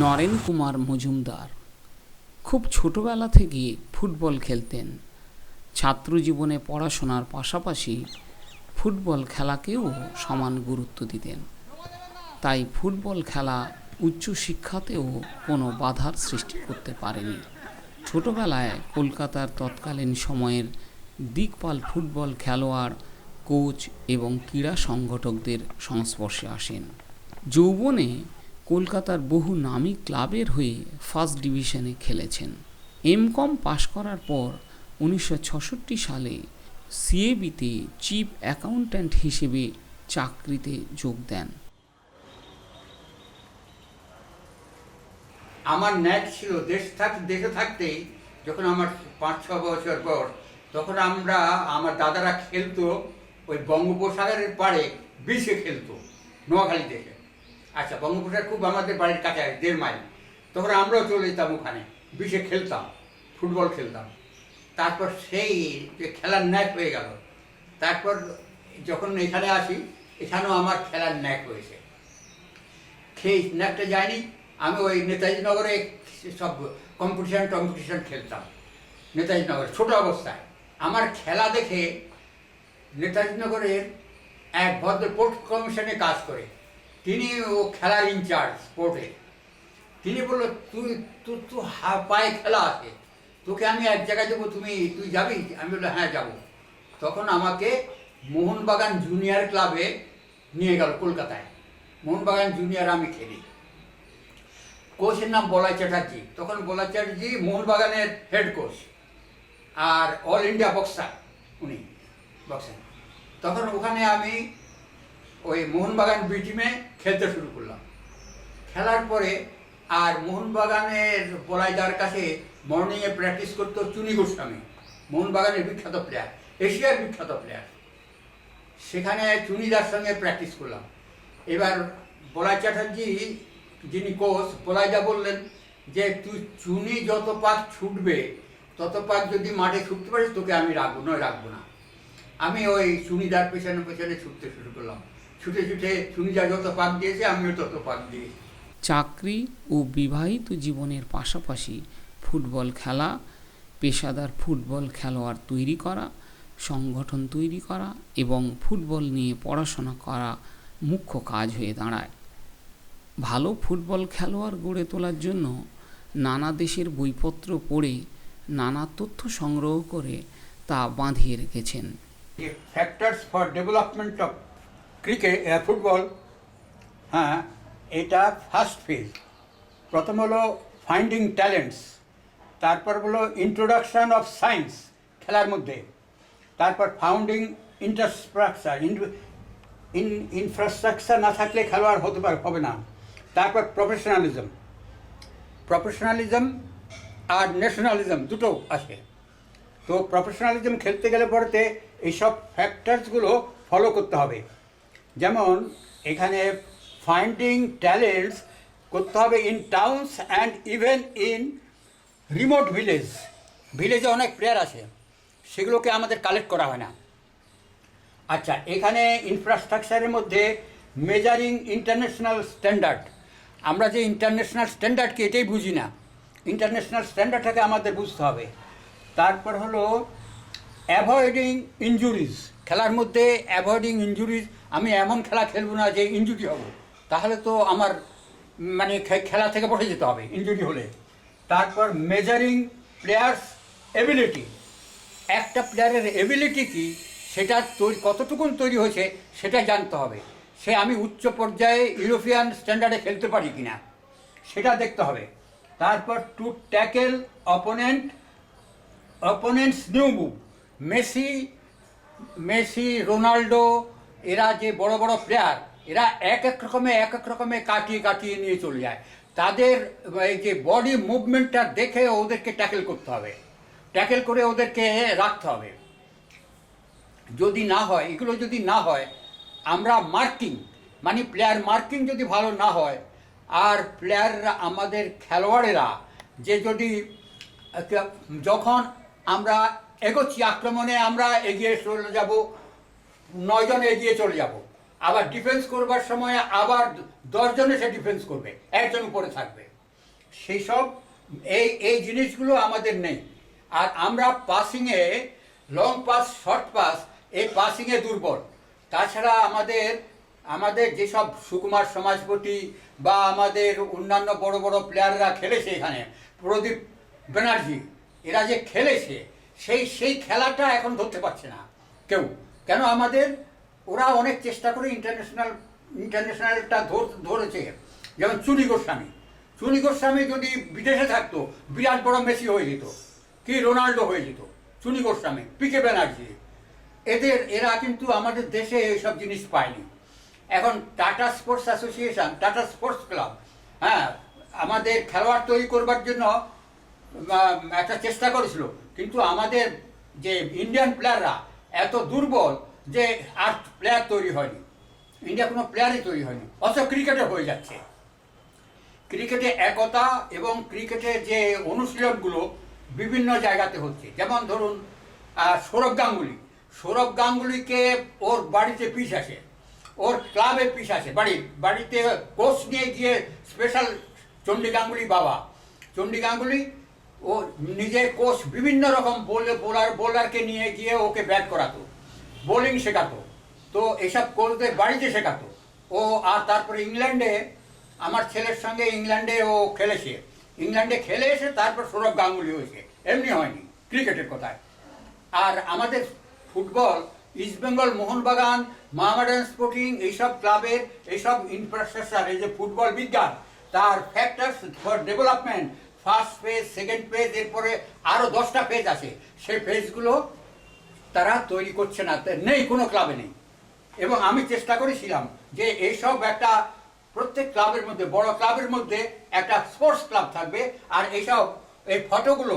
নরেন কুমার মজুমদার খুব ছোটবেলা থেকে ফুটবল খেলতেন। ছাত্র জীবনে পড়াশোনার পাশাপাশি ফুটবল খেলাকেও সমান গুরুত্ব দিতেন। তাই ফুটবল খেলা উচ্চশিক্ষাতেও কোনো বাধার সৃষ্টি করতে পারেনি। ছোটবেলায় কলকাতার তৎকালীন সময়ের দিকপাল ফুটবল খেলোয়াড় কোচ এবং ক্রীড়া সংগঠকদের সংস্পর্শে আসেন। যৌবনে কলকাতার বহু নামী ক্লাবের হয়ে ফার্স্ট ডিভিশনে খেলেছেন। এম কম পাশ করার পর উনিশশো সালে সিএবিতে চিফ অ্যাকাউন্ট্যান্ট হিসেবে চাকরিতে যোগ দেন। আমার ন্যাক ছিল দেশ থাক, দেশে থাকতেই যখন আমার পাঁচ ছ বছর পর, তখন আমরা, আমার দাদারা খেলতো ওই বঙ্গোপসাগরের পাড়ে বিশে খেলতো, নোয়াখালী থেকে আচ্ছা বঙ্গোপসাগর খুব আমাদের বাড়ির কাছে দেড় মাইল। তখন আমরাও চলে যেতাম ওখানে বিশে খেলতাম, ফুটবল খেলতাম। তারপর সেই যে খেলার ন্যাক হয়ে গেল, তারপর যখন এখানে আসি, এখানেও আমার খেলার ন্যাক হয়েছে। সেই ন্যাকটা যায়নি, আমি ওই নেতাজি নগরে সব কম্পিটিশন টম্পিটিশন খেলতাম নেতাজি নগরে ছোট অবস্থায়। আমার খেলা দেখে নেতাজি নগরের এক ভদ্র পোর্ট কমিশনে কাজ করে। তিনি ও খেলার ইনচার্জ স্পোর্টে তিনি বলল, তুই তোর তো পায়ে খেলা আছে। তোকে আমি এক জায়গায় দেবো, তুমি, তুই যাবি? আমি বললাম হ্যাঁ যাব। তখন আমাকে মোহনবাগান জুনিয়র ক্লাবে নিয়ে গেল কলকাতায়। মোহনবাগান জুনিয়র আমি খেলি। কোচের নাম বলাই চ্যাটার্জি। তখন বলাই চ্যাটার্জি মোহনবাগানের হেড কোচ আর অল ইন্ডিয়া বক্সার উনি। বক্সার তখন ওখানে আমি ওই মোহনবাগান বি টিমে খেলতে শুরু করলাম। খেলার পরে আর মোহনবাগানের বলাইদার কাছে মর্নিংয়ে প্র্যাকটিস করতো চুনি গোস্বামী, মোহনবাগানের বিখ্যাত প্লেয়ার এশিয়ার বিখ্যাত প্লেয়ার সেখানে চুনিদার সঙ্গে প্র্যাকটিস করলাম। এবার বলাই চ্যাটার্জি, যিনি কোচ বলাইদা বললেন যে, তুই চুনি যত পাক ছুটবে, তত পাক যদি মাঠে ছুটতে পারিস, তোকে আমি রাখব, নয় রাখব না। আমি ওই চুনিদার পেছনে পেছনে ছুটতে শুরু করলাম। ছুটে ছুটে চুনিদা যত পাক দিয়েছে, আমিও তত পাক দিয়েছি। চাকরি ও বিবাহিত জীবনের পাশাপাশি ফুটবল খেলা, পেশাদার ফুটবল খেলোয়াড় তৈরি করা, সংগঠন তৈরি করা এবং ফুটবল নিয়ে পড়াশোনা করা মুখ্য কাজ হয়ে দাঁড়ায়। ভালো ফুটবল খেলোয়াড় গড়ে তোলার জন্য নানা দেশের বইপত্র পড়ে নানা তথ্য সংগ্রহ করে তা বাঁধিয়ে রেখেছেন। Factors for development of cricket football হ্যাঁ এটা ফার্স্ট ফেজ প্রথম হলো ফাইন্ডিং ট্যালেন্টস তারপর হলো ইন্ট্রোডাকশন অফ সায়েন্স খেলার মধ্যে তারপর ফাউন্ডিং ইনফ্রাস্ট্রাকচার ইন ইনফ্রাস্ট্রাকচার না থাকলে খেলোয়াড় হতে পারে হবে না তারপর প্রফেশনালিজম প্রফেশনালিজম আর ন্যাশনালিজম দুটো আছে তো প্রফেশনালিজম খেলতে গেলে পড়তে এইসব ফ্যাক্টরসগুলো ফলো করতে হবে। যেমন এখানে ফাইন্ডিং ট্যালেন্টস করতে হবে in towns and even in remote village ভিলেজে অনেক প্লেয়ার আছে, সেগুলোকে আমাদের কালেক্ট করা হয় না। আচ্ছা এখানে ইনফ্রাস্ট্রাকচারের মধ্যে মেজারিং ইন্টারন্যাশনাল স্ট্যান্ডার্ড আমরা যে ইন্টারন্যাশনাল স্ট্যান্ডার্ডকে এটাই বুঝি না। ইন্টারন্যাশনাল স্ট্যান্ডার্ডটাকে আমাদের বুঝতে হবে। তারপর হলো অ্যাভয়েডিং ইনজুরিজ খেলার মধ্যে অ্যাভয়েডিং ইনজুরিজ আমি এমন খেলা খেলব না যে ইনজুরি হব। তাহলে তো আমার মানে খেলা থেকে বসে যেতে হবে ইনজুরি হলে। তারপর মেজারিং প্লেয়ার্স এবিলিটি একটা প্লেয়ারের এবিলিটি কি? সেটা তৈরি কতটুকুন তৈরি হয়েছে সেটা জানতে হবে। সে আমি উচ্চ পর্যায়ে ইউরোপিয়ান স্ট্যান্ডার্ডে খেলতে পারি কিনা, সেটা দেখতে হবে। তারপর to tackle opponent opponents new move Messi Messi Ronaldo এরা যে বড় বড় প্লেয়ার এরা এক এক রকমে, এক এক রকমে কাটিয়ে কাটিয়ে নিয়ে চলে যায়। তাদের, এই যে বডি মুভমেন্টটা দেখে ওদেরকে ট্যাকেল করতে হবে। ট্যাকেল করে ওদেরকে রাখতে হবে। যদি না হয়, এগুলো যদি না হয়, আমরা মার্কিং মানে প্লেয়ার মার্কিং যদি ভালো না হয়, আর প্লেয়াররা আমাদের খেলোয়াড়েরা যে যদি, যখন আমরা এগোচ্ছি আক্রমণে, আমরা এগিয়ে চলে যাব। নয়জন এগিয়ে চলে যাব। আবার ডিফেন্স করবার সময় আবার দশজন এসে ডিফেন্স করবে, একজন উপরে থাকবে। সেই সব, এই এই জিনিসগুলো আমাদের নেই। আর আমরা পাসিংয়ে লং পাস শর্ট পাস এই পাসিংয়ে দুর্বল। তাছাড়া আমাদের আমাদের যেসব সুকুমার সমাজপতি বা আমাদের অন্যান্য বড় বড় প্লেয়াররা খেলেছে এখানে, প্রদীপ ব্যানার্জি এরা যে খেলেছে, সেই সেই খেলাটা এখন ধরতে পারছে না। কেউ? কেন আমাদের? ওরা অনেক চেষ্টা করে ইন্টারন্যাশনাল ইন্টারন্যাশনালটা ধরেছে। যেমন চুনি গোস্বামী। চুনি গোস্বামী যদি বিদেশে থাকতো, বিরাট বড় মেসি হয়ে যেত, কি রোনাল্ডো হয়ে যেত, চুনি গোস্বামী, পিকে ব্যানার্জি। এদের, এরা কিন্তু আমাদের দেশে এইসব জিনিস পায়নি। এখন Tata sports association, Tata sports club হ্যাঁ আমাদের খেলোয়াড় তৈরি করবার জন্য একটা চেষ্টা করেছিল। কিন্তু আমাদের যে ইন্ডিয়ান প্লেয়াররা এত দুর্বল যে আর প্লেয়ার তৈরি হয়নি। ইন্ডিয়া কোনো প্লেয়ারই তৈরি হয়নি। অথচ ক্রিকেটে হয়ে যাচ্ছে। ক্রিকেটে একতা এবং ক্রিকেটের যে অনুশীলনগুলো বিভিন্ন জায়গাতে হচ্ছে। যেমন ধরুন সৌরভ গাঙ্গুলি। সৌরভ গাঙ্গুলিকে ওর বাড়িতে পিস আসে। ওর ক্লাবে পিস আসে। বাড়ি, বাড়িতে কোচ নিয়ে গিয়ে স্পেশাল চণ্ডী গাঙ্গুলি বাবা। চণ্ডী গাঙ্গুলি ও নিজে কোচ বিভিন্ন রকম বোলে বোলার, বোলারকে নিয়ে গিয়ে ওকে ব্যাট করাতো। বোলিং শেখাতো। তো এসব কোচদের বাড়িতে শেখাতো। ও আর তারপরে ইংল্যান্ডে, আমার ছেলের সঙ্গে ইংল্যান্ডে ও খেলেছে। ইংল্যান্ডে খেলে এসে তারপর সৌরভ গাঙ্গুলি হয়েছে। এমনি হয়নি, ক্রিকেটের কথায়। আর আমাদের ফুটবল ইস্টবেঙ্গল মোহনবাগান, মোহামেডান স্পোর্টিং, এইসব ক্লাবের, এইসব ইনফ্রাস্ট্রাকচার এই যে ফুটবল বিজ্ঞান, তার factors for development first page second phase এরপরে আরও দশটা ফেজ আছে। সেই ফেজগুলো তারা তৈরি করছে না। নেই, কোনো ক্লাবে নেই। এবং আমি চেষ্টা করেছিলাম যে এইসব একটা প্রত্যেক ক্লাবের মধ্যে, বড় ক্লাবের মধ্যে একটা স্পোর্টস ক্লাব থাকবে। আর এইসব, এই ফটোগুলো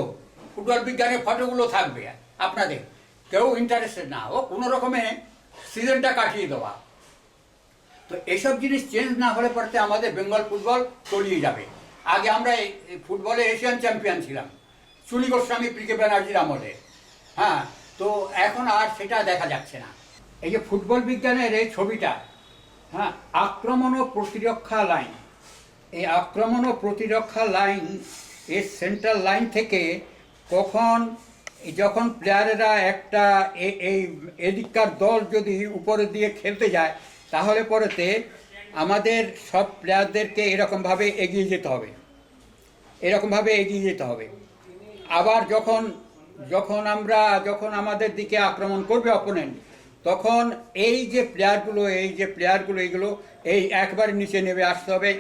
ফুটবল বিজ্ঞানের ফটোগুলো থাকবে আপনাদের। কেউ ইন্টারেস্টেড না ও কোনো রকমে সিজনটা কাটিয়ে দেওয়া। তো এইসব জিনিস চেঞ্জ না হলে পড়তে আমাদের বেঙ্গল ফুটবল তলিয়ে যাবে। আগে আমরা ফুটবলে এশিয়ান চ্যাম্পিয়ন ছিলাম। চুনি গোস্বামী, পিকে ব্যানার্জির আমলে। হ্যাঁ তো এখন আর সেটা দেখা যাচ্ছে না। এই যে ফুটবল বিজ্ঞানের এই ছবিটা হ্যাঁ আক্রমণ ও প্রতিরক্ষা লাইন। এই আক্রমণ ও প্রতিরক্ষা লাইন এর সেন্ট্রাল লাইন থেকে কখন, যখন প্লেয়ারেরা একটা এই এদিককার দল যদি উপরে দিয়ে খেলতে যায়, তাহলে পরেতে আমাদের সব প্লেয়ারদেরকে এরকমভাবে এগিয়ে যেতে হবে। এরকমভাবে এগিয়ে যেতে হবে। আবার যখন যখন আমরা, যখন আমাদের দিকে আক্রমণ করবে অপোনেন্ট তখন এই যে প্লেয়ারগুলো, এই যে প্লেয়ারগুলো এইগুলো এই একবারে নিচে নেবে আসতে হবে।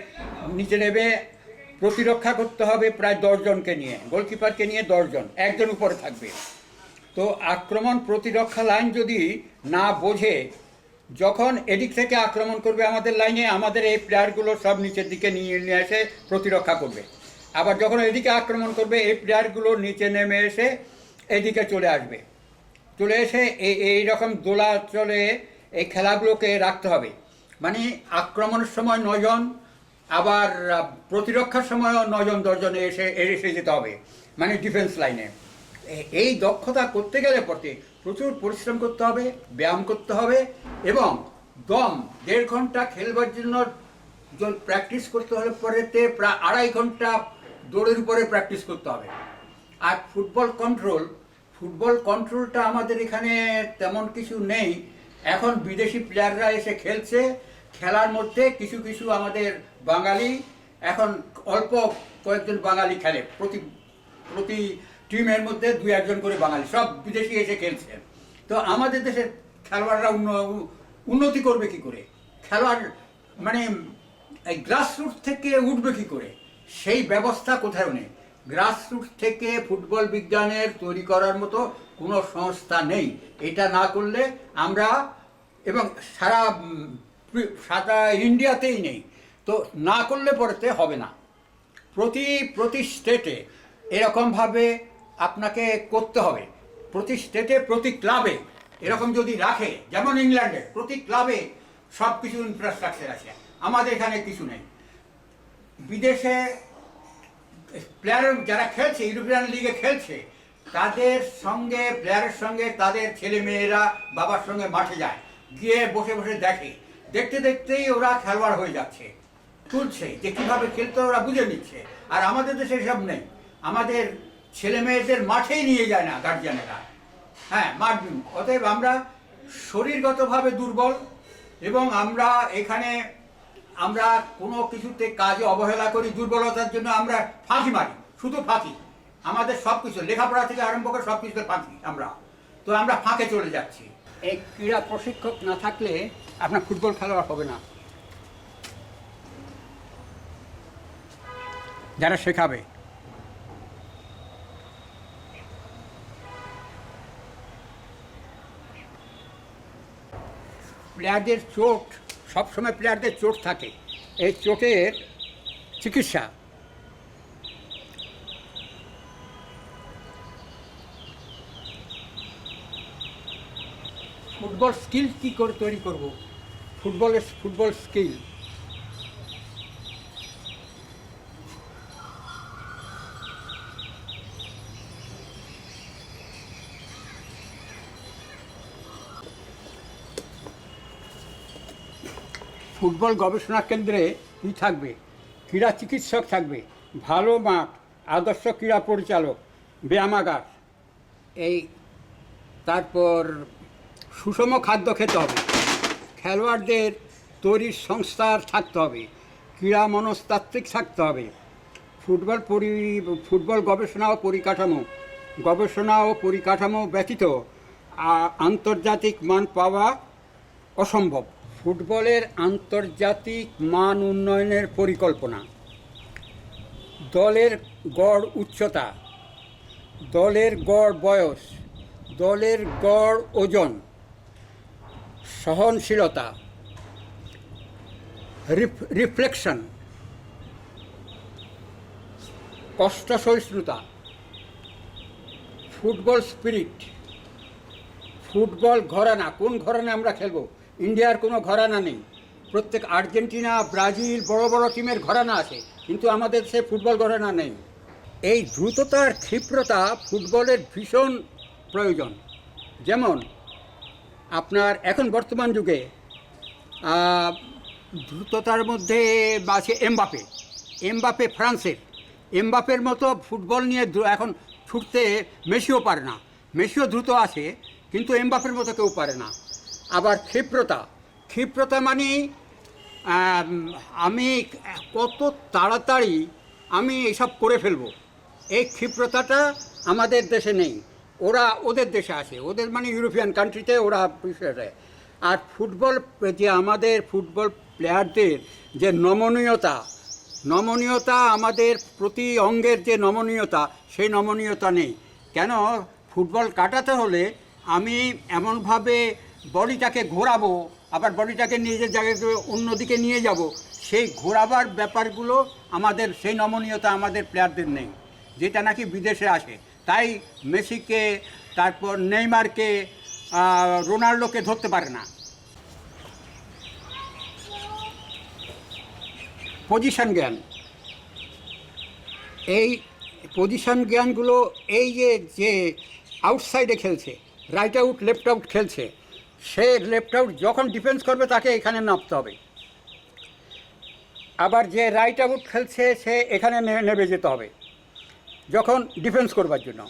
নিচে নেবে প্রতিরক্ষা করতে হবে প্রায় দশজনকে নিয়ে, গোলকিপারকে নিয়ে দশজন একজন উপরে থাকবে। তো আক্রমণ প্রতিরক্ষা লাইন যদি না বোঝে যখন এদিক থেকে আক্রমণ করবে আমাদের লাইনে, আমাদের এই প্লেয়ারগুলো সব নিচের দিকে নিয়ে নিয়ে এসে প্রতিরক্ষা করবে। আবার যখন এদিকে আক্রমণ করবে, এই প্লেয়ারগুলো নিচে নেমে এসে এদিকে চলে আসবে। চলে এসে এই এই রকম দোলা চলে এই খেলাগুলোকে রাখতে হবে। মানে আক্রমণের সময় নজন আবার প্রতিরক্ষার সময়ও নজন দশজনে এসে এসে যেতে হবে। মানে ডিফেন্স লাইনে। এই দক্ষতা করতে গেলে পথে প্রচুর পরিশ্রম করতে হবে, ব্যায়াম করতে হবে এবং দম দেড় ঘণ্টা খেলবার জন্য প্র্যাকটিস করতে হলে পরেতে প্রায় আড়াই ঘণ্টা দৌড়ের উপরে প্র্যাকটিস করতে হবে। আর ফুটবল কন্ট্রোল ফুটবল কন্ট্রোলটা আমাদের এখানে তেমন কিছু নেই। এখন বিদেশি প্লেয়াররা এসে খেলছে, খেলার মধ্যে কিছু কিছু আমাদের বাঙালি, এখন অল্প কয়েকজন বাঙালি খেলে প্রতি প্রতি টিমের মধ্যে দু একজন করে বাঙালি, সব বিদেশি এসে খেলছে। তো আমাদের দেশের খেলোয়াড়রা উন্ন- উন্নতি করবে কি করে? খেলোয়াড় মানে গ্রাসরুট থেকে উঠবে কি করে? সেই ব্যবস্থা কোথাও নেই? গ্রাসরুট থেকে ফুটবল বিজ্ঞানের তৈরি করার মতো কোনো সংস্থা নেই। এটা না করলে আমরা, এবং সারা সারা ইন্ডিয়াতেই নেই। তো না করলে পরেতে হবে না। প্রতি প্রতি স্টেটে এরকমভাবে আপনাকে করতে হবে। প্রতি স্টেটে প্রতি ক্লাবে এরকম যদি রাখে, যেমন ইংল্যান্ডে প্রতি ক্লাবে সব কিছু ইনফ্রাস্ট্রাকচার আছে। আমাদের এখানে কিছু নেই। বিদেশে প্লেয়ার যারা খেলছে ইউরোপিয়ান লিগে খেলছে, তাদের সঙ্গে প্লেয়ারের সঙ্গে, তাদের ছেলে মেয়েরা বাবার সঙ্গে মাঠে যায়। গিয়ে বসে বসে দেখে। দেখতে, দেখতেই ওরা খেলোয়াড় হয়ে যাচ্ছে। তুলছে যে কীভাবে খেলতে ওরা বুঝে নিচ্ছে। আর আমাদের দেশে সব নেই। আমাদের ছেলে মেয়েদের মাঠেই নিয়ে যায় না গার্জিয়ানেরা হ্যাঁ মাঠ অতএব আমরা শরীরগতভাবে দুর্বল এবং আমরা এখানে আমরা কোনো কিছুতে কাজে অবহেলা করি, দুর্বলতার জন্য আমরা ফাঁকি মারি, শুধু ফাঁকি। আমাদের সব কিছু লেখাপড়া থেকে আরম্ভ করে সব কিছুতে ফাঁকি আমরা। তো আমরা ফাঁকে চলে যাচ্ছি। এই ক্রীড়া প্রশিক্ষক না থাকলে আপনার ফুটবল খেলোয়াড় হবে না। যারা শেখাবে। প্লেয়ারদের চোট, সবসময় প্লেয়ারদের চোট থাকে। এই চোটের চিকিৎসা। ফুটবল স্কিল কী করে তৈরি করব? ফুটবলের ফুটবল স্কিল। ফুটবল গবেষণা কেন্দ্রে কী থাকবে? ক্রীড়া চিকিৎসক থাকবে। ভালো মাঠ, আদর্শ ক্রীড়া পরিচালক, ব্যায়ামাগার। এই, তারপর সুষম খাদ্য খেতে হবে। খেলোয়াড়দের তৈরির সংস্থার থাকতে হবে। ক্রীড়া মনস্তাত্ত্বিক থাকতে হবে। ফুটবল পরি, ফুটবল গবেষণা ও পরিকাঠামো। গবেষণা ও পরিকাঠামো ব্যতীত আন্তর্জাতিক মান পাওয়া অসম্ভব। ফুটবলের আন্তর্জাতিক মান উন্নয়নের পরিকল্পনা। দলের গড় উচ্চতা, দলের গড় বয়স, দলের গড় ওজন, সহনশীলতা, রিফ- রিফ্লেকশন কষ্ট সহিষ্ণুতা ফুটবল স্পিরিট, ফুটবল ঘরানা, কোন ঘরানা আমরা খেলব? ইন্ডিয়ার কোনো ঘরানা নেই। প্রত্যেক আর্জেন্টিনা, ব্রাজিল বড় বড় টিমের ঘরানা আছে, কিন্তু আমাদের সে ফুটবল ঘরানা নেই। এই দ্রুততার ক্ষিপ্রতা ফুটবলের ভীষণ প্রয়োজন। যেমন, আপনার এখন বর্তমান যুগে দ্রুততার মধ্যে আছে এমবাপে এমবাপে ফ্রান্সের, এমবাপের মতো ফুটবল নিয়ে এখন ছুটতে মেসিও পারে না। মেসিও দ্রুত আছে, কিন্তু এমবাপের মতো কেউ পারে না। আবার ক্ষিপ্রতা। ক্ষিপ্রতা মানে আমি কত তাড়াতাড়ি আমি এসব করে ফেলব। এই ক্ষিপ্রতাটা আমাদের দেশে নেই। ওরা ওদের দেশে আসে ওদের মানে ইউরোপিয়ান কান্ট্রিতে ওরা দেয় আর ফুটবল, যে আমাদের ফুটবল প্লেয়ারদের যে নমনীয়তা নমনীয়তা আমাদের প্রতি অঙ্গের যে নমনীয়তা, সেই নমনীয়তা নেই। কেন? ফুটবল কাটাতে হলে আমি এমনভাবে বডিটাকে ঘোরাবো, আবার বডিটাকে নিজের জায়গায় অন্যদিকে নিয়ে যাব, সেই ঘোরাবার ব্যাপারগুলো আমাদের, সেই নমনীয়তা আমাদের প্লেয়ারদের নেই। যেটা নাকি বিদেশে আসে। তাই মেসিকে, তারপর নেইমারকে রোনাল্ডোকে ধরতে পারে না। পজিশন জ্ঞান। এই পজিশন জ্ঞানগুলো, এই যে যে আউটসাইডে খেলছে রাইট আউট লেফট আউট খেলছে সে লেফট আউট যখন ডিফেন্স করবে তাকে এখানে নামতে হবে। আবার যে রাইট আউট খেলছে সে এখানে নেমে যেতে হবে, যখন ডিফেন্স করবার জন্য।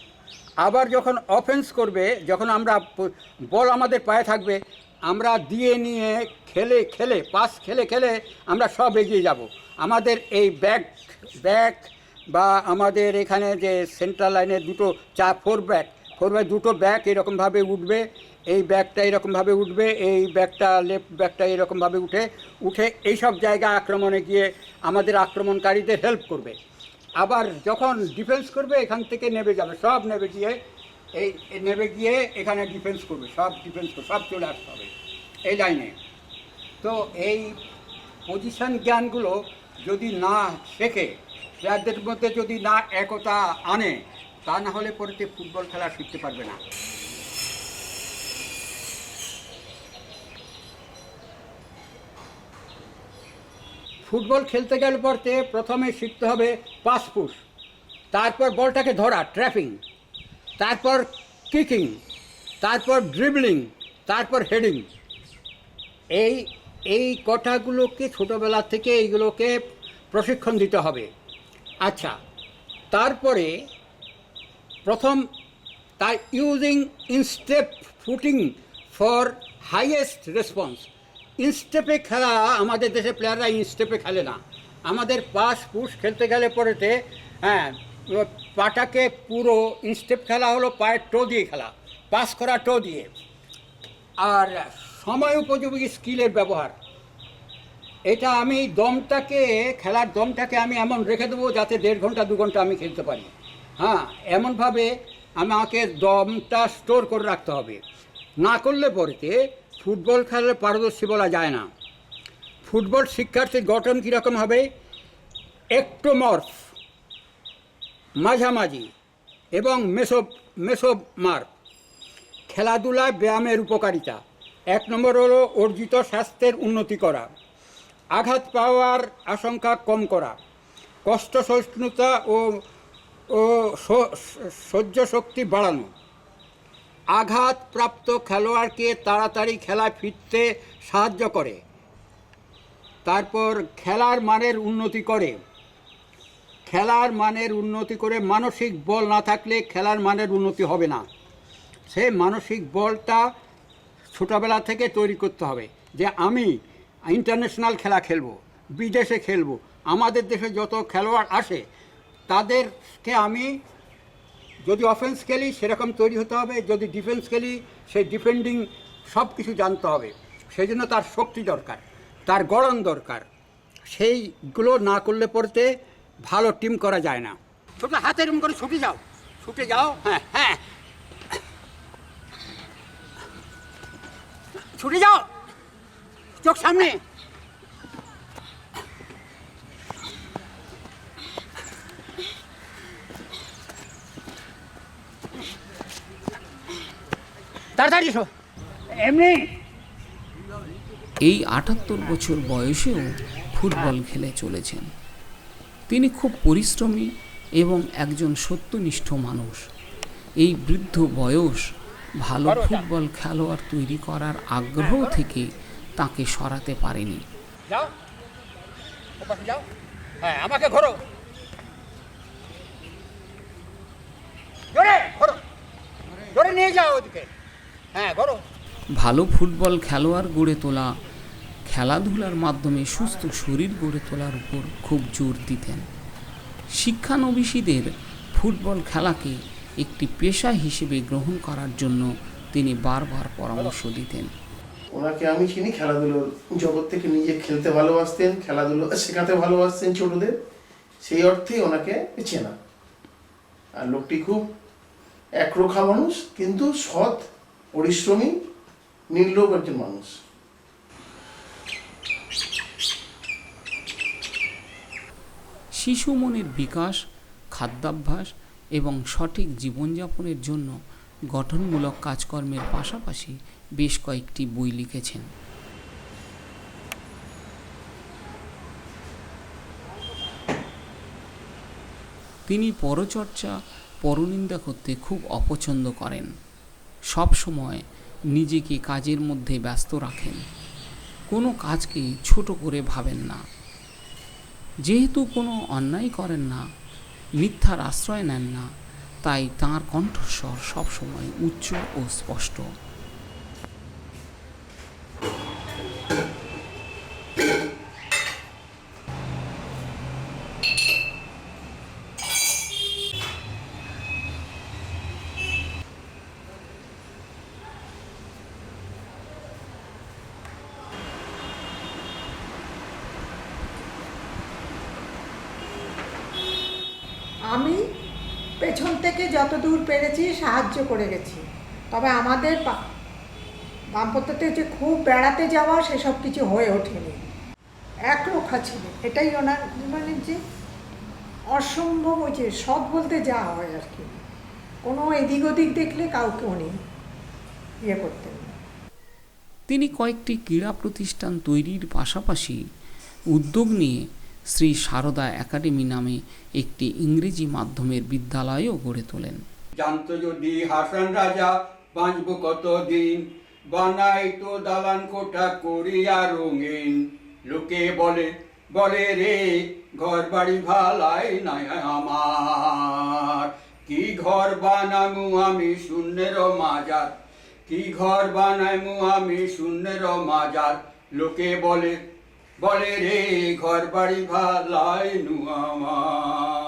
আবার যখন অফেন্স করবে, যখন আমরা বল আমাদের পায়ে থাকবে, আমরা দিয়ে নিয়ে খেলে খেলে, পাস খেলে খেলে আমরা সব এগিয়ে যাব। আমাদের এই ব্যাক ব্যাক বা আমাদের এখানে যে সেন্ট্রাল লাইনে দুটো চা, ফোর ব্যাক ফোর ব্যাক দুটো ব্যাক এরকমভাবে উঠবে এই ব্যাগটা এরকমভাবে উঠবে, এই ব্যাগটা লেফট ব্যাগটা এরকমভাবে উঠে উঠে এই সব জায়গা আক্রমণে গিয়ে আমাদের আক্রমণকারীদের হেল্প করবে। আবার যখন ডিফেন্স করবে, এখান থেকে নেবে যাবে, সব নেবে গিয়ে, এই নেবে গিয়ে এখানে ডিফেন্স করবে, সব ডিফেন্স করবে, সব চলে আসতে হবে, এই লাইনে তো এই পজিশন জ্ঞানগুলো যদি না শেখে, প্লেয়ারদের মধ্যে যদি না একতা আনে, তা না হলে পরে ফুটবল খেলা শিখতে পারবে না। ফুটবল খেলতে গেলে পরতে প্রথমে শিখতে হবে পাস পুশ। তারপর বলটাকে ধরা, ট্র্যাপিং। তারপর কিকিং। তারপর ড্রিবলিং। তারপর হেডিং। এই এই কথাগুলোকে ছোটোবেলা থেকে এইগুলোকে প্রশিক্ষণ দিতে হবে। আচ্ছা তারপরে প্রথম তাই using instep footing for highest response ইনস্টেপে খেলা আমাদের দেশে প্লেয়াররা ইনস্টেপে খেলে না। আমাদের পাস পুশ খেলতে গেলে পরেতে হ্যাঁ পাটাকে পুরো ইনস্টেপ খেলা হলো পায়ের টো দিয়ে খেলা পাস করা টো দিয়ে। আর সময় উপযোগী স্কিলের ব্যবহার। এটা আমি দমটাকে, খেলার দমটাকে আমি এমন রেখে দেবো যাতে দেড় ঘণ্টা, দু ঘণ্টা আমি খেলতে পারি। হ্যাঁ এমনভাবে আমাকে দমটা স্টোর করে রাখতে হবে। না করলে পরেতে ফুটবল খেলার পারদর্শী বলা যায় না। ফুটবল শিক্ষার্থীর গঠন কীরকম হবে? একটোমর্ফ মাঝামাঝি এবং মেসো মেসোমার্ফ খেলাধুলায় ব্যায়ামের উপকারিতা। এক নম্বর হলো অর্জিত স্বাস্থ্যের উন্নতি করা। আঘাত পাওয়ার আশঙ্কা কম করা। কষ্ট সহিষ্ণুতা ও সহ্য শক্তি বাড়ানো। আঘাতপ্রাপ্ত খেলোয়াড়কে তাড়াতাড়ি খেলায় ফিরতে সাহায্য করে। তারপর খেলার মানের উন্নতি করে। খেলার মানের উন্নতি করে মানসিক বল না থাকলে খেলার মানের উন্নতি হবে না। সে মানসিক বলটা ছোটোবেলা থেকে তৈরি করতে হবে যে আমি ইন্টারন্যাশনাল খেলা খেলব, বিদেশে খেলব, আমাদের দেশে যত খেলোয়াড় আসে, তাদেরকে আমি যদি অফেন্স খেলি, সেরকম তৈরি হতে হবে। যদি ডিফেন্স খেলি, সেই ডিফেন্ডিং সব কিছু জানতে হবে। সেই জন্য তার শক্তি দরকার, তার গড়ন দরকার। সেইগুলো না করলে পড়তে ভালো টিম করা যায় না। ছোটো হাতে এরকম করে ছুটে যাও ছুটে যাও হ্যাঁ হ্যাঁ। ছুটে যাও। চোখ সামনে। তাড়াতাড়ি এসো। এমনি। এই আটাত্তর বছর বয়সেও ফুটবল খেলে চলেছেন। তিনি খুব পরিশ্রমী এবং একজন সত্যনিষ্ঠ মানুষ। এই বৃদ্ধ বয়স ভালো ফুটবল খেলোয়াড় তৈরি করার আগ্রহ থেকে তাকে সরাতে পারেনি। যাও। ওপাশে যাও। হ্যাঁ আমাকে ঘোরো। জোরে ঘোরো। জোরে নিয়ে যাও ওদিকে। ভালো ফুটবল খেলোয়াড় গড়ে তোলা খেলাধুলার মাধ্যমে সুস্থ শরীর গড়ে তোলার উপর খুব জোর দিতেন। শিক্ষানবিশীদের ফুটবল খেলাকে একটি পেশা হিসেবে গ্রহণ করার জন্য তিনি বারবার পরামর্শ দিতেন। ওনাকে আমি চিনি খেলাধুলোর জগৎ থেকে নিজে খেলতে ভালোবাসতেন খেলাধুলো শেখাতে ভালোবাসতেন ছোটদের। সেই অর্থেই ওনাকে চেনা। আর লোকটি খুব একরোখা মানুষ কিন্তু সৎ পরিশ্রমী, নির্লোভ একজন মানুষ। শিশু মনের বিকাশ, খাদ্যাভ্যাস এবং সঠিক জীবনযাপনের জন্য গঠনমূলক কাজকর্মের পাশাপাশি বেশ কয়েকটি বই লিখেছেন। তিনি পরচর্চা, পরনিন্দা করতে খুব অপছন্দ করেন। সব সময় নিজেকে কাজের মধ্যে ব্যস্ত রাখেন। কোনো কাজকে ছোট করে ভাবেন না। যেহেতু কোনো অন্যায় করেন না, মিথ্যার আশ্রয় নেন না, তাই তাঁর কণ্ঠস্বর সবসময় উচ্চ ও স্পষ্ট আমি পেছন থেকে যতদূর পেরেছি, সাহায্য করে গেছি। তবে আমাদের দাম্পত্যতে যে খুব বেড়াতে যাওয়া, সেসব কিছু হয়ে ওঠেনি। একরোখা ছিল। এটাই ওনার মানে যে অসম্ভব ওই যে সৎ বলতে যা হয় আর কি। কোনো এদিক ওদিক দেখলে কাউকে উনি ইয়ে করতেন তিনি কয়েকটি ক্রীড়া প্রতিষ্ঠান তৈরির পাশাপাশি উদ্যোগ নিয়ে শ্রী সারদা একাডেমি নামে একটি ইংরেজি মাধ্যমের বিদ্যালয়ও গড়ে তোলেন। জানতো যদি হাসান রাজা, বাঁচব কতদিন? বানাই তো দালান কোঠা করিয়া রঙিন। লোকে বলে বলে রে ঘর বাড়ি ভালাই নাই আমার। কি ঘর বানামু আমি শূন্যের মাজার? কি ঘর বানাইমু আমি শূন্যের মাজার? লোকে বলে বলে রে ঘর বাড়ি ভালাই নু আমার